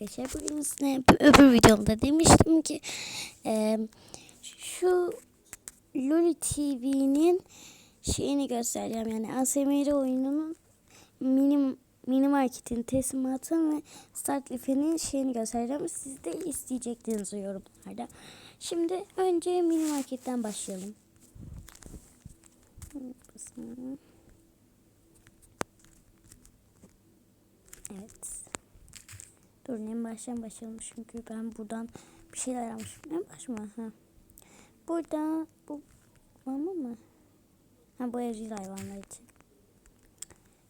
Arkadaşlar bugün size öbür videomda demiştim ki e, şu Loli TV'nin şeyini göstereceğim. Yani ASMR oyununun mini, mini marketin teslimatı ve start şeyini göstereceğim. Siz de isteyecektiniz yorumlarda. Şimdi önce mini marketten başlayalım. Evet. Dur en baştan başlayalım çünkü ben buradan bir şeyler almışım. En baş mı? Ha. Burada bu mama mı? Ha bu evcil hayvanlar için.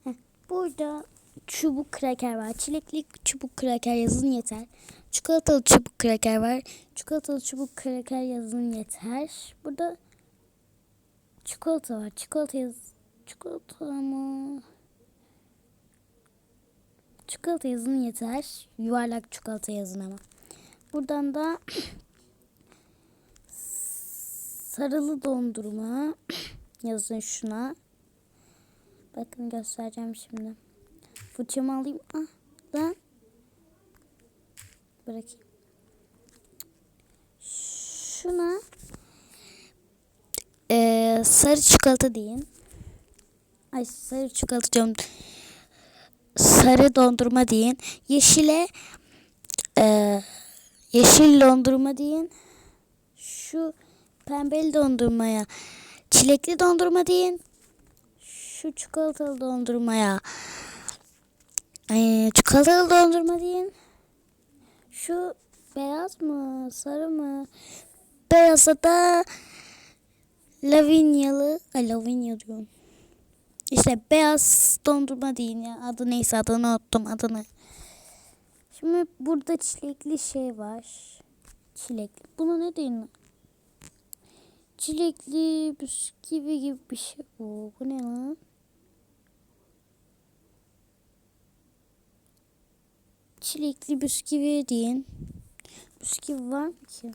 Heh, burada çubuk kraker var. Çilekli çubuk kraker yazın yeter. Çikolatalı çubuk kraker var. Çikolatalı çubuk kraker yazın yeter. Burada çikolata var. Çikolata yaz çikolata mı? Çikolata yazın yeter. Yuvarlak çikolata yazın ama. Buradan da sarılı dondurma yazın şuna. Bakın göstereceğim şimdi. Fırçamı alayım. Ah lan. Bırakayım. Şuna eee, sarı çikolata deyin. Ay sarı çikolata diyorum sarı dondurma deyin. Yeşile e, yeşil dondurma deyin. Şu pembeli dondurmaya çilekli dondurma deyin. Şu çikolatalı dondurmaya e, çikolatalı dondurma deyin. Şu beyaz mı sarı mı? Beyaza da lavinyalı, lavinya diyorum. İşte beyaz dondurma değil ya. Adı neyse adını unuttum adını. Şimdi burada çilekli şey var. Çilekli. Buna ne deyin? Çilekli bisküvi gibi bir şey bu. Bu ne lan? Çilekli bisküvi deyin. Bisküvi var mı ki?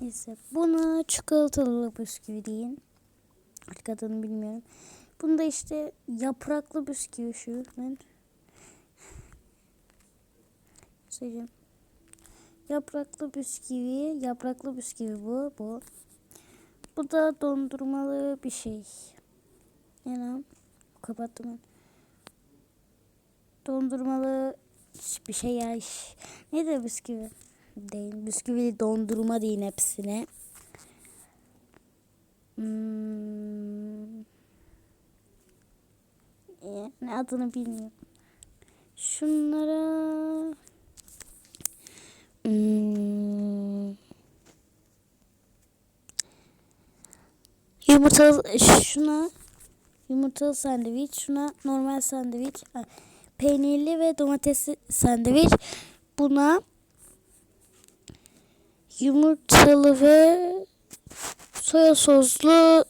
Neyse. Buna çikolatalı bisküvi deyin. Artık adını bilmiyorum. Bunda işte yapraklı bisküvi şu. Ben söyleyeceğim. Yapraklı bisküvi, yapraklı bisküvi bu, bu. Bu da dondurmalı bir şey. Ne lan? Kapattım. Dondurmalı bir şey ya. Ne de bisküvi? Değil. Bisküvili dondurma deyin hepsine. Hmm. Ee, ne adını bilmiyorum. Şunlara hmm, yumurtalı şuna yumurtalı sandviç, şuna normal sandviç, peynirli ve domatesli sandviç. Buna yumurtalı ve soya soslu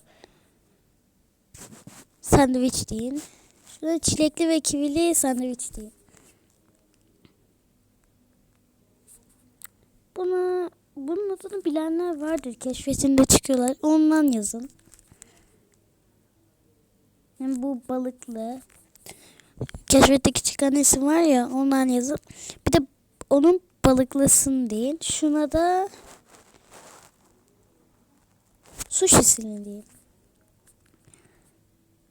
sandviç deyin. Şurada çilekli ve kivili sandviç diyeyim. Buna bunun adını bilenler vardır. Keşfetinde çıkıyorlar. Ondan yazın. Yani bu balıklı. Keşfetteki çıkan isim var ya ondan yazın. Bir de onun balıklısın değil. Şuna da sushi'sini değil.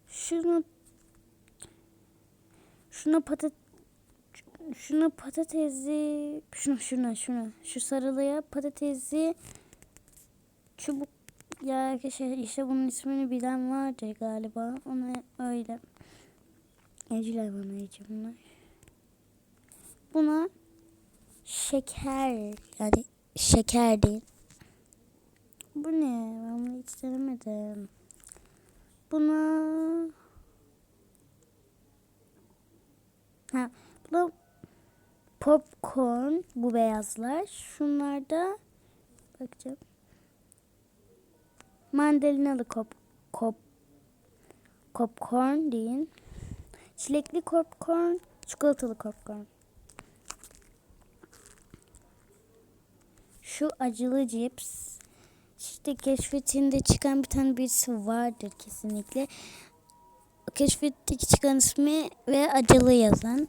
Şunu şuna patat şuna patatesi şuna şuna şuna şu sarılıya patatesi çubuk ya arkadaşlar işte bunun ismini bilen vardır galiba ona öyle evcil hayvanlar için bunlar. Buna şeker yani şeker değil. Bu ne? Ben bunu hiç denemedim. Buna Ha, bu popcorn bu beyazlar. Şunlar da bakacağım. Mandalinalı kop kop popcorn deyin. Çilekli popcorn, çikolatalı popcorn. Şu acılı cips. İşte keşfetinde çıkan bir tane birisi vardır kesinlikle keşfetteki çıkan ismi ve acılı yazan.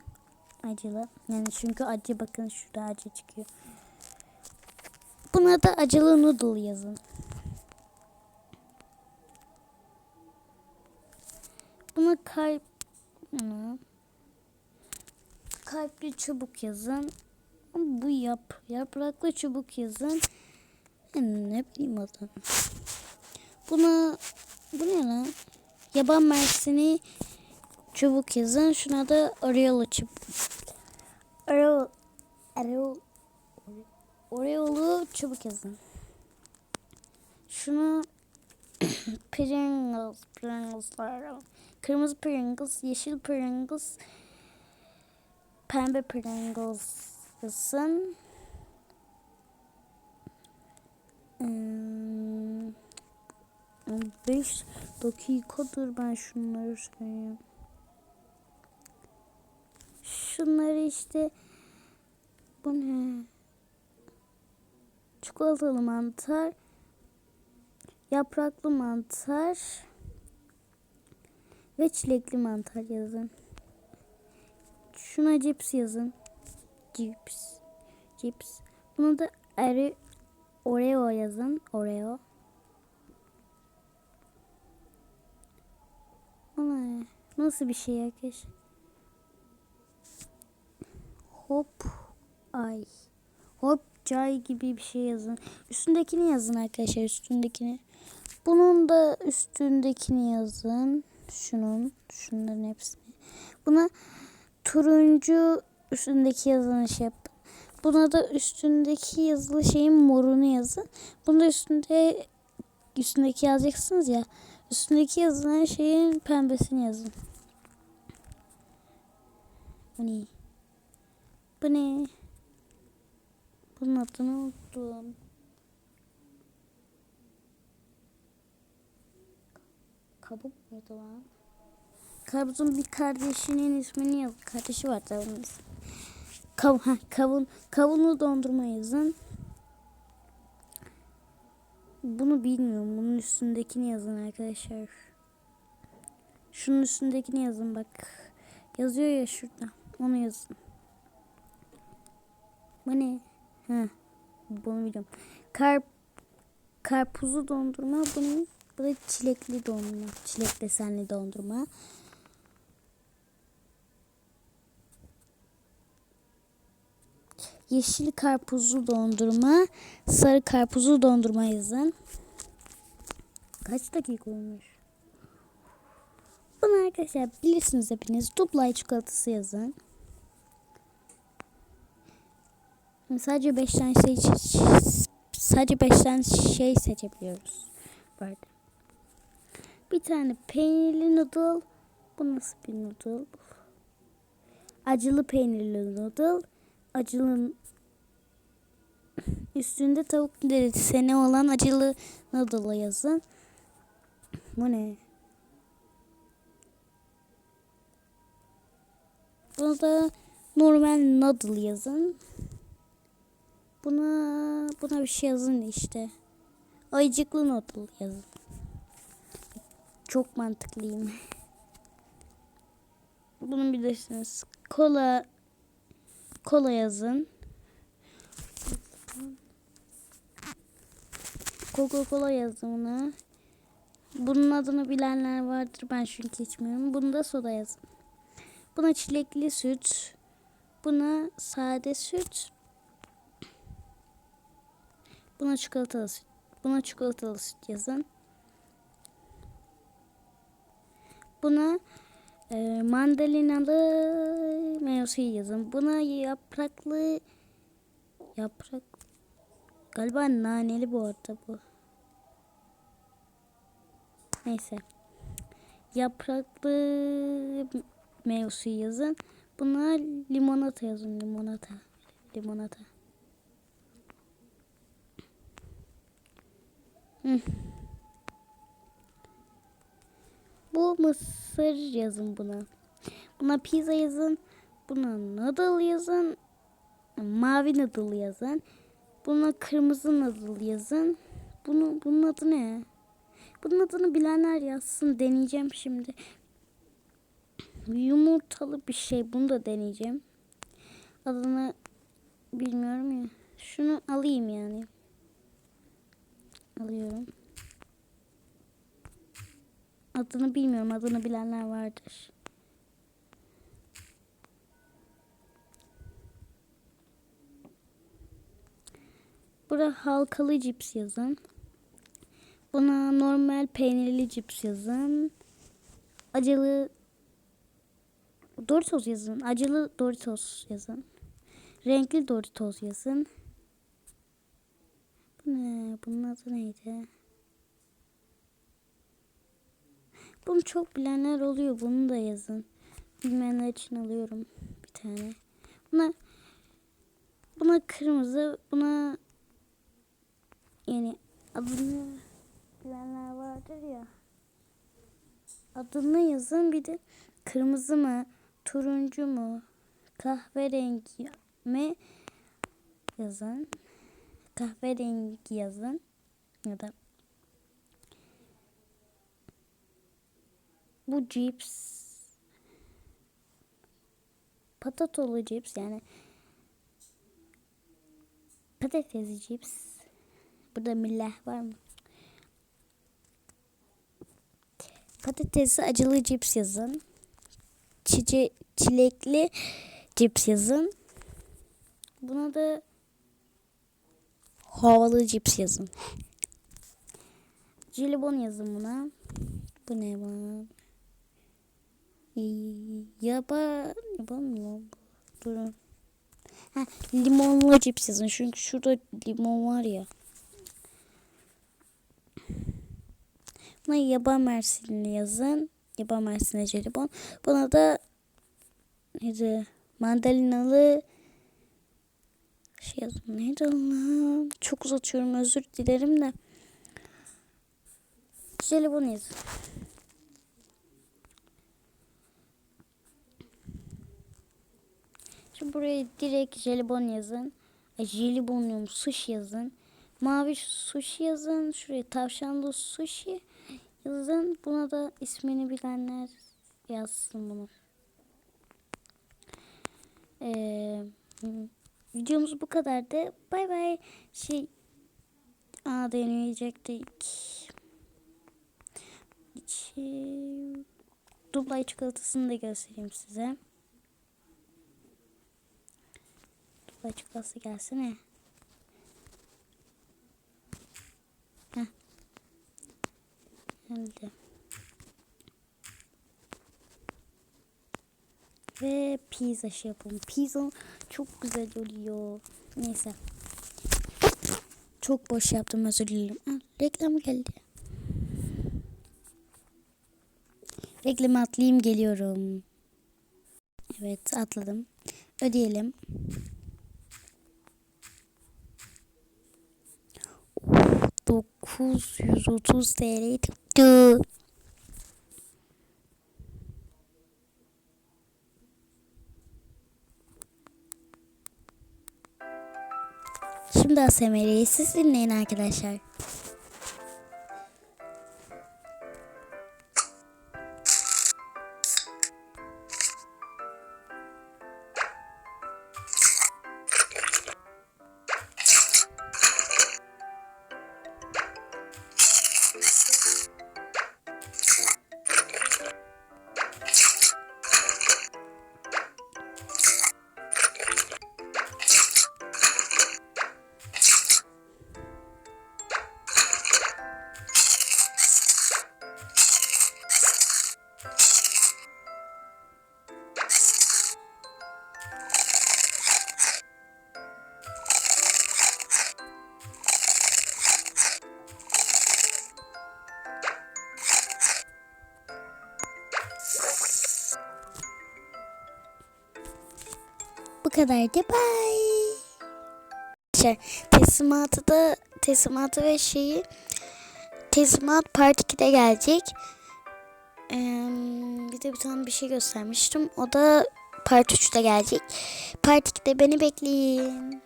Acılı. Yani çünkü acı bakın şurada acı çıkıyor. Buna da acılı noodle yazın. Buna kalp Buna kalpli çubuk yazın. Bu yap. Yapraklı çubuk yazın. Yani ne bileyim adını. Buna bu ne lan? Yaban mersini çubuk yazın. Şuna da Oreo'lu çubuk. Oreo Oreo Oreo'lu çubuk yazın. Şunu Pringles, Pringles'lar. Kırmızı Pringles, yeşil Pringles, pembe Pringles yazın. Hmm, 5 dakikadır ben şunları söyleyeyim. Şunları işte bu ne? Çikolatalı mantar, yapraklı mantar ve çilekli mantar yazın. Şuna cips yazın. Cips. Cips. Bunu da Oreo yazın. Oreo. Ana, nasıl bir şey arkadaş? Hop ay. Hop cay gibi bir şey yazın. Üstündekini yazın arkadaşlar üstündekini. Bunun da üstündekini yazın. Şunun, şunların hepsini. Buna turuncu üstündeki yazılan şey yap. Buna da üstündeki yazılı şeyin morunu yazın. Bunda üstünde üstündeki yazacaksınız ya. Üstündeki yazılan şeyin pembesini yazın. Bu ne? Bu ne? Bunun adını unuttum. Kabuk muydu lan? Kabuk'un bir kardeşinin ismini yaz. Kardeşi var tabii onun ismi. Kav ha, kavun, kavunu dondurma yazın. Bunu bilmiyorum. Bunun üstündekini yazın arkadaşlar. Şunun üstündekini yazın bak. Yazıyor ya şurada. Onu yazın. Bu ne? Ha. Bunu biliyorum. Kar karpuzu dondurma. Bu ne? Bu da çilekli dondurma. Çilek desenli dondurma. Yeşil karpuzlu dondurma. Sarı karpuzlu dondurma yazın. Kaç dakika olmuş? Bunu arkadaşlar bilirsiniz hepiniz. Dublay çikolatası yazın. Sadece 5 tane şey sadece 5 tane şey seçebiliyoruz. Arada. Bir tane peynirli noodle. Bu nasıl bir noodle? Acılı peynirli noodle. Acılı üstünde tavuk deseni olan acılı noodle yazın. Bu ne? Bunu da normal noodle yazın. Buna buna bir şey yazın işte. Ayıcıklı noodle yazın. Çok mantıklıyım. Bunu bilirsiniz. Kola kola yazın. Coca Cola buna. Bunun adını bilenler vardır. Ben çünkü içmiyorum. Bunu da soda yazın. Buna çilekli süt. Buna sade süt. Buna çikolatalı süt. Buna çikolatalı süt yazın. Buna e, mandalinalı meyve suyu yazın. Buna yapraklı yaprak galiba naneli bu arada bu. Neyse. Yapraklı meyve suyu yazın. Buna limonata yazın. Limonata. Limonata. Hmm. Bu mısır yazın buna. Buna pizza yazın. Buna noodle yazın. Mavi noodle yazın. Buna kırmızı noodle yazın. Bunu, bunun adı ne? Bunun adını bilenler yazsın. Deneyeceğim şimdi. Yumurtalı bir şey. Bunu da deneyeceğim. adını bilmiyorum ya. Şunu alayım yani. Alıyorum. Adını bilmiyorum. Adını bilenler vardır. Burada halkalı cips yazın. Buna normal peynirli cips yazın. Acılı Doritos yazın. Acılı Doritos yazın. Renkli Doritos yazın. Bu ne? Bunun adı neydi? Bunu çok bilenler oluyor. Bunu da yazın. Bilmeyenler için alıyorum bir tane. Buna buna kırmızı, buna yani adını bilenler vardır ya. Adını yazın bir de kırmızı mı, turuncu mu, kahverengi mi yazın. Kahverengi yazın ya da bu cips patatolu cips yani patatesli cips burada millah var mı? Patatesli acılı cips yazın. Çiçe çilekli cips yazın. Buna da havalı cips yazın. Jelibon yazın buna. Bu ne bu? Yaba, yaba mı lan bu? Durun. Ha, limonlu cips yazın. Çünkü şurada limon var ya. Buna yaba mersinli yazın. Yaba mersinli jelibon. Buna da neydi? Mandalinalı şey yazın. Neydi lan? Çok uzatıyorum özür dilerim de. Jelibon yazın. Şimdi buraya direkt jelibon yazın. Ay, jelibon diyorum sushi yazın. Mavi sushi yazın. Şuraya tavşanlı sushi yazın. Buna da ismini bilenler yazsın bunu. Ee, videomuz bu kadardı. Bay bay. Şey Aa deneyecektik. İçi Dubai çikolatasını da göstereyim size. Dubai çikolatası gelsene. Heh. Geldi. Ve pizza şey yapalım. Pizza çok güzel oluyor. Neyse. Çok boş yaptım özür dilerim. Ah, reklam geldi. Reklamı atlayayım geliyorum. Evet atladım. Ödeyelim. 930 TL tuttu. Şimdi ASMR'yi siz dinleyin arkadaşlar. Kadardı. Bye. Şey, teslimatı da teslimatı ve şeyi teslimat part 2'de gelecek. Ee, bir de bir tane bir şey göstermiştim. O da part 3'te gelecek. Part 2'de beni bekleyin.